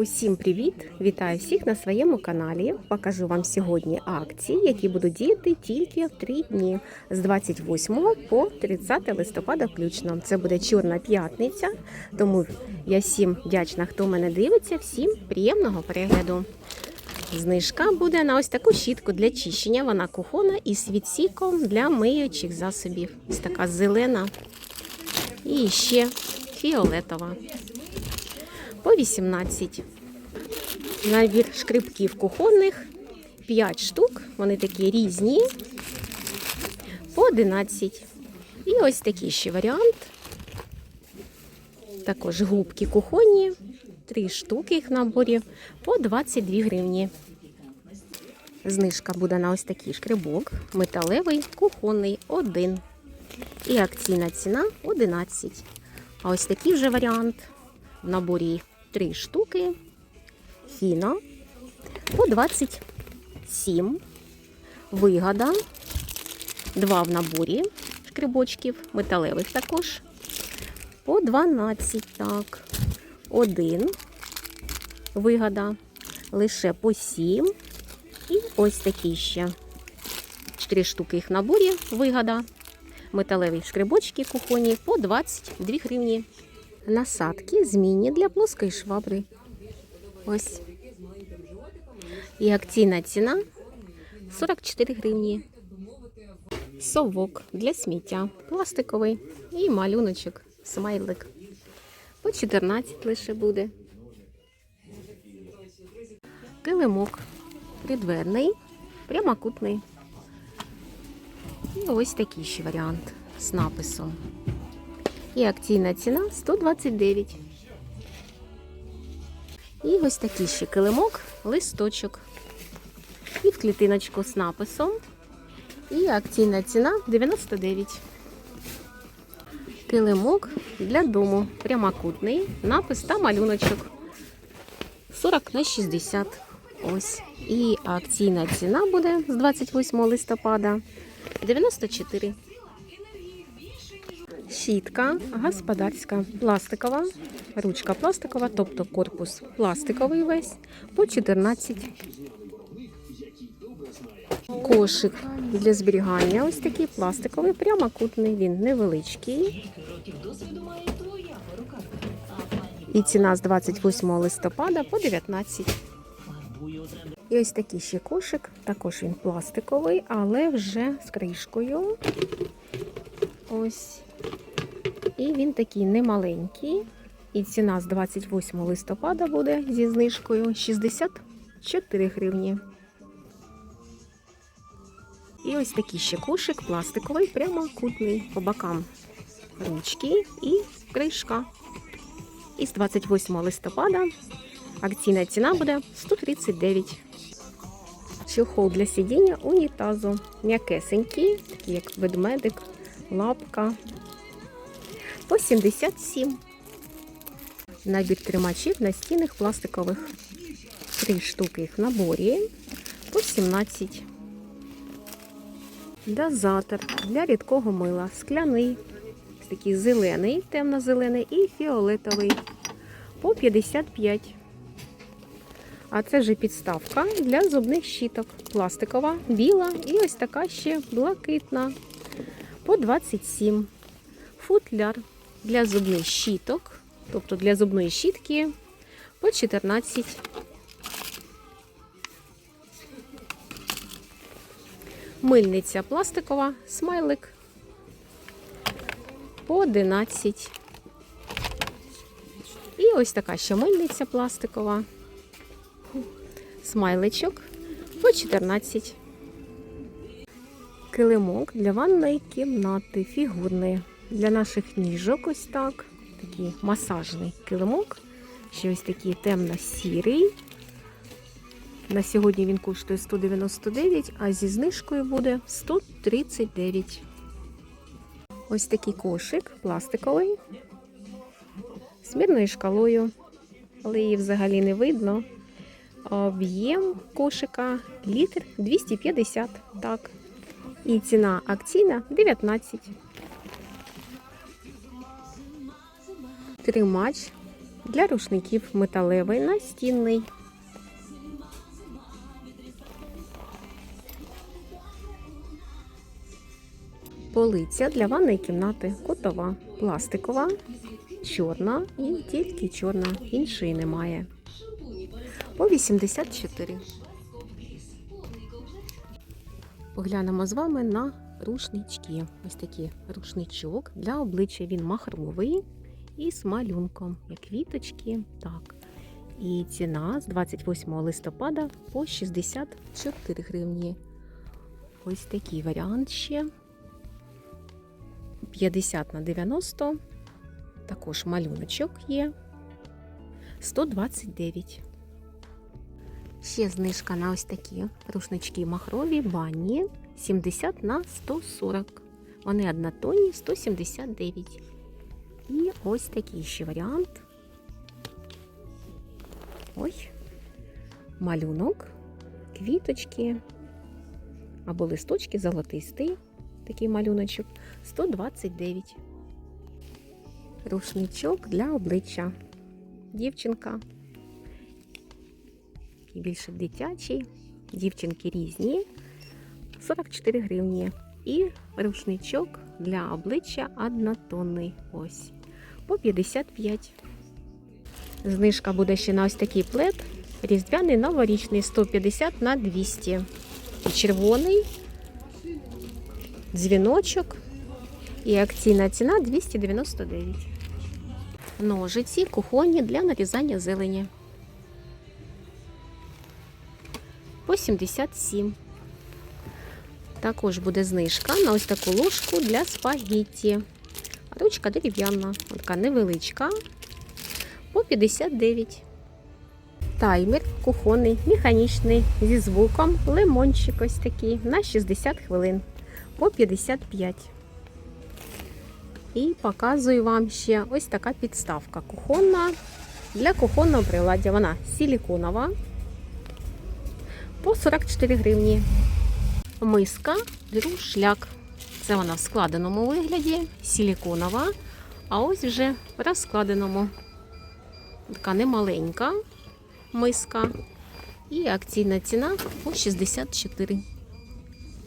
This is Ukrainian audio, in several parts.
Усім привіт! Вітаю всіх на своєму каналі. Покажу вам сьогодні акції, які будуть діяти тільки в три дні з 28 по 30 листопада включно. Це буде чорна п'ятниця, тому я всім вдячна, хто мене дивиться. Всім приємного перегляду. Знижка буде на ось таку щітку для чищення. Вона кухона із відсіком для миючих засобів. Ось така зелена і ще фіолетова по 18. Набір шкребків кухонних 5 штук. Вони такі різні. По 11. І ось такий ще варіант. Також губки кухонні. 3 штуки їх в наборі по 22 гривні. Знижка буде на ось такий шкребок. Металевий, кухонний 1. І акційна ціна 11. А ось такий вже варіант. В наборі їх 3 штуки. Фіна по 27. Вигода. Два в наборі шкрибочків, металевих також. По 12. Так. Один. Вигода. Лише по 7. І ось такі ще. 4 штуки їх наборі. Вигода. Металеві шкрибочки кухонні по 22 гривні. Насадки змінні для плоскої швабри. Ось. І акційна ціна 44 гривні. Совок для сміття. Пластиковий і малюночок, смайлик. По 14 лише буде. Килимок придверний, прямокутний. І ось такий ще варіант з написом. І акційна ціна 129. І ось такий ще килимок, листочок. І в клітиночку з написом. І акційна ціна 99. Килимок для дому. Прямокутний. Напис та малюночок. 40 на 60. Ось. І акційна ціна буде з 28 листопада 94. Щітка господарська, пластикова, ручка пластикова, тобто корпус пластиковий весь по 14. Кошик для зберігання. Ось такий пластиковий, прямокутний, він невеличкий. І ціна з 28 листопада по 19. І ось такий ще кошик. Також він пластиковий, але вже з кришкою. Ось. І він такий немаленький. І ціна з 28 листопада буде зі знижкою 64 гривні. І ось такий ще кошик пластиковий, прямокутний по бокам ручки і кришка. І з 28 листопада акційна ціна буде 139. Чохол для сидіння унітазу. М'якесенький, такий як ведмедик, лапка. По 77. Набір тримачів настінних пластикових. Три штуки їх в наборі. По 17. Дозатор для рідкого мила. Скляний. Такий зелений, темно-зелений і фіолетовий. По 55. А це вже підставка для зубних щіток. Пластикова, біла і ось така ще блакитна. По 27. Футляр для зубних щіток, тобто для зубної щітки по 14. Мильниця пластикова, смайлик по 11. І ось така ще мильниця пластикова. Смайличок по 14. Килимок для ванної кімнати, фігурний. Для наших ніжок ось так. Такий масажний килимок. Ще ось такий темно-сірий. На сьогодні він коштує 199, а зі знижкою буде 139. Ось такий кошик пластиковий. З мірною шкалою, але її взагалі не видно. Об'єм кошика літр 250. Так. І ціна акційна 19. Тримач для рушників металевий настінний. Полиця для ванної кімнати кутова, пластикова, чорна і тільки чорна, іншої немає. По 84. Поглянемо з вами на рушнички. Ось такий рушничок для обличчя. Він махровий і з малюнком, як квіточки. Так. І ціна з 28 листопада по 64 гривні. Ось такий варіант ще. 50 на 90. Також малюночок є. 129. Ще знижка на ось такі рушнички махрові банні 70 на 140. Вони однотонні 179. І ось такий ще варіант. Ой, малюнок, квіточки або листочки золотистий. Такий малюночок 129. Рушничок для обличчя. Дівчинка. Такий більше дитячий. Дівчинки різні. 44 гривні. І рушничок для обличчя однотонний. Ось. По 55. Знижка буде ще на ось такий плед. Різдвяний новорічний 150 на 200. І червоний дзвіночок. І акційна ціна 299. Ножиці кухонні для нарізання зелені. По 77. Також буде знижка на ось таку ложку для спагітті. Ручка дерев'яна, така невеличка. По 59. Таймер кухонний, механічний, зі звуком, лимончик ось такий на 60 хвилин по 55. І показую вам ще ось така підставка кухонна для кухонного приладдя. Вона силіконова по 44 гривні. Миска друшляк. Це вона в складеному вигляді, силіконова, а ось вже в розкладеному. Така немаленька миска. І акційна ціна по 64.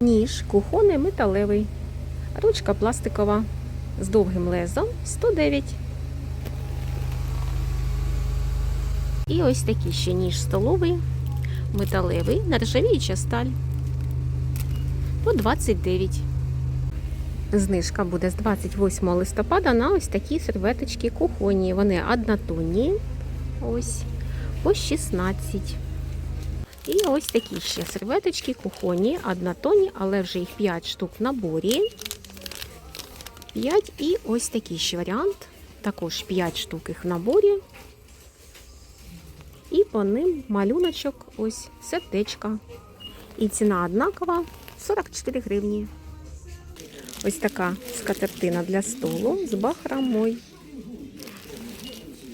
Ніж кухонний металевий. Ручка пластикова з довгим лезом 109. І ось такий ще ніж столовий, металевий, нержавіюча сталь. По 29. Знижка буде з 28 листопада на ось такі серветочки кухонні. Вони однотонні. Ось по 16. І ось такі ще серветочки кухонні, однотонні, але вже їх 5 штук в наборі. 5 і ось такий ще варіант. Також 5 штук їх в наборі. І по ним малюночок ось сердечка. І ціна однакова 44 гривні. Ось така скатертина для столу з бахромой.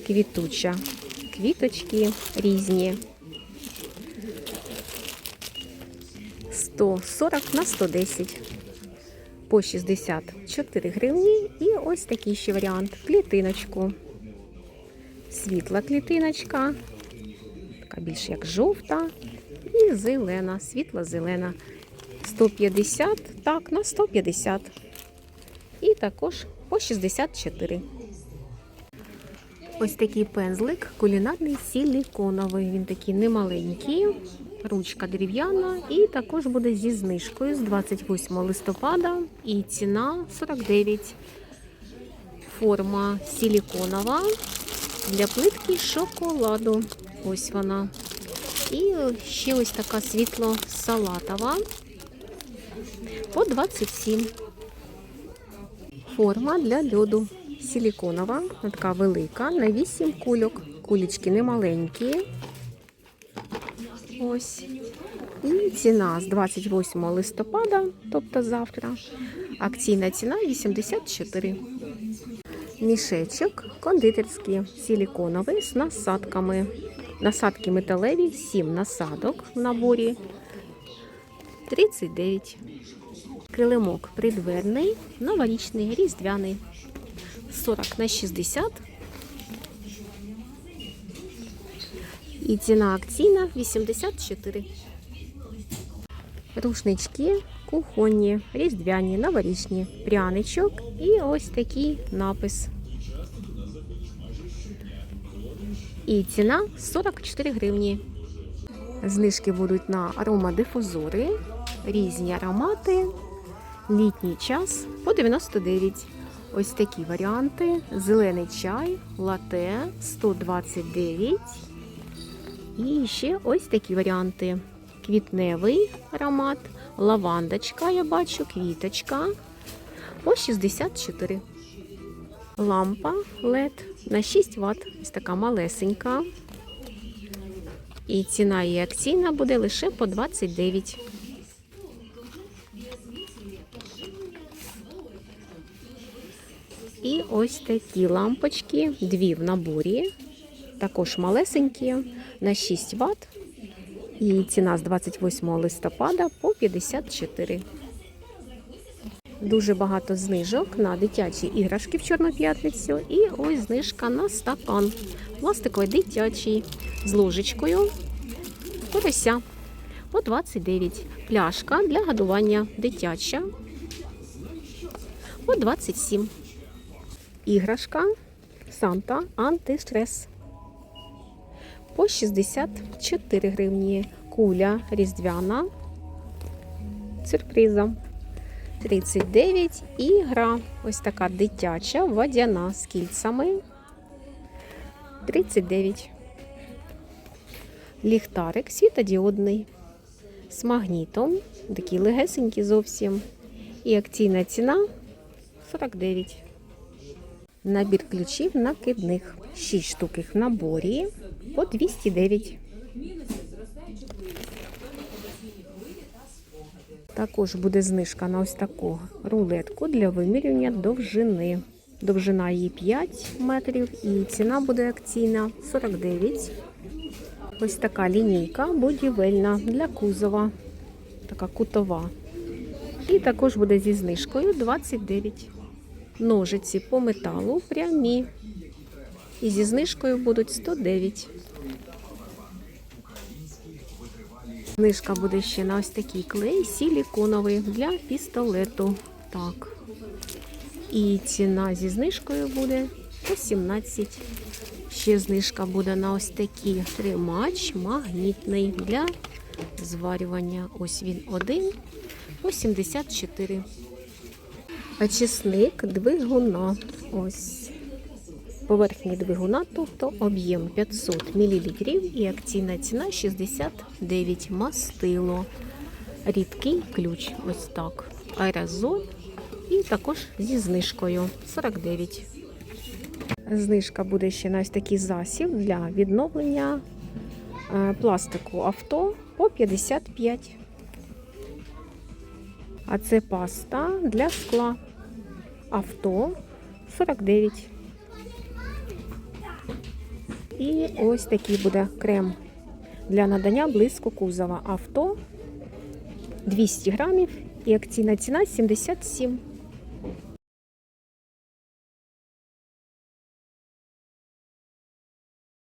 Квітуча. Квіточки різні. 140 на 110 по 64 гривні. І ось такий ще варіант. Клітиночку. Світла клітиночка, така більш як жовта, і зелена, світла зелена. 150, так, на 150. Також по 64. Ось такий пензлик, кулінарний силіконовий. Він такий немаленький, ручка дерев'яна, і також буде зі знижкою з 28 листопада. І ціна 49. Форма силіконова для плитки шоколаду. Ось вона. І ще ось така світло-салатова по 27. Форма для льоду. Силіконова, така велика, на 8 кульок. Кулечки немаленькі. Ось. І ціна з 28 листопада, тобто завтра. Акційна ціна 84. Мішечок кондитерський, силіконовий з насадками. Насадки металеві, 7 насадок в наборі. 39. Килимок придверний, новорічний, різдвяний. 40 на 60. І ціна акційна 84. Рушнички кухонні, різдвяні, новорічні, пряничок і ось такий напис. І ціна 44 гривні. Знижки будуть на аромадифузори, різні аромати, літній час по 99. Ось такі варіанти: зелений чай, лате 129. І ще ось такі варіанти: квітневий аромат, лавандочка, я бачу, квіточка по 64. Лампа LED на 6 Вт. Ось така малесенька. І ціна її акційна буде лише по 29. І ось такі лампочки, дві в наборі, також малесенькі, на 6 Вт. І ціна з 28 листопада по 54. Дуже багато знижок на дитячі іграшки в Чорну п'ятницю. І ось знижка на стакан. Пластиковий дитячий з ложечкою. Порося по 29. Пляшка для годування дитяча по 27. Іграшка Санта антистрес по 64 гривні. Куля різдвяна сюрпризом. 39 і гра. Ось така дитяча водяна з кільцями. 39. Ліхтарик світодіодний з магнітом. Такий легесенький зовсім. І акційна ціна 49. Набір ключів накидних. 6 штук їх в наборі по 209. Також буде знижка на ось таку рулетку для вимірювання довжини. Довжина її 5 метрів і ціна буде акційна 49. Ось така лінійка будівельна для кузова. Така кутова. І також буде зі знижкою 29. Ножиці по металу прямі. І зі знижкою будуть 109. Знижка буде ще на ось такий клей силіконовий для пістолету. Так. І ціна зі знижкою буде по 17. Ще знижка буде на ось такий тримач магнітний для зварювання. Ось він один по 74. Очисник двигуна. Ось поверхні двигуна, тобто об'єм 500 мл і акційна ціна 69 мастило. Рідкий ключ, ось так. Аерозоль і також зі знижкою 49. Знижка буде ще на ось такий засіб для відновлення е, пластику авто по 55. А це паста для скла. Авто 49. І ось такий буде крем для надання блиску кузова. Авто 200 грамів і акційна ціна 77.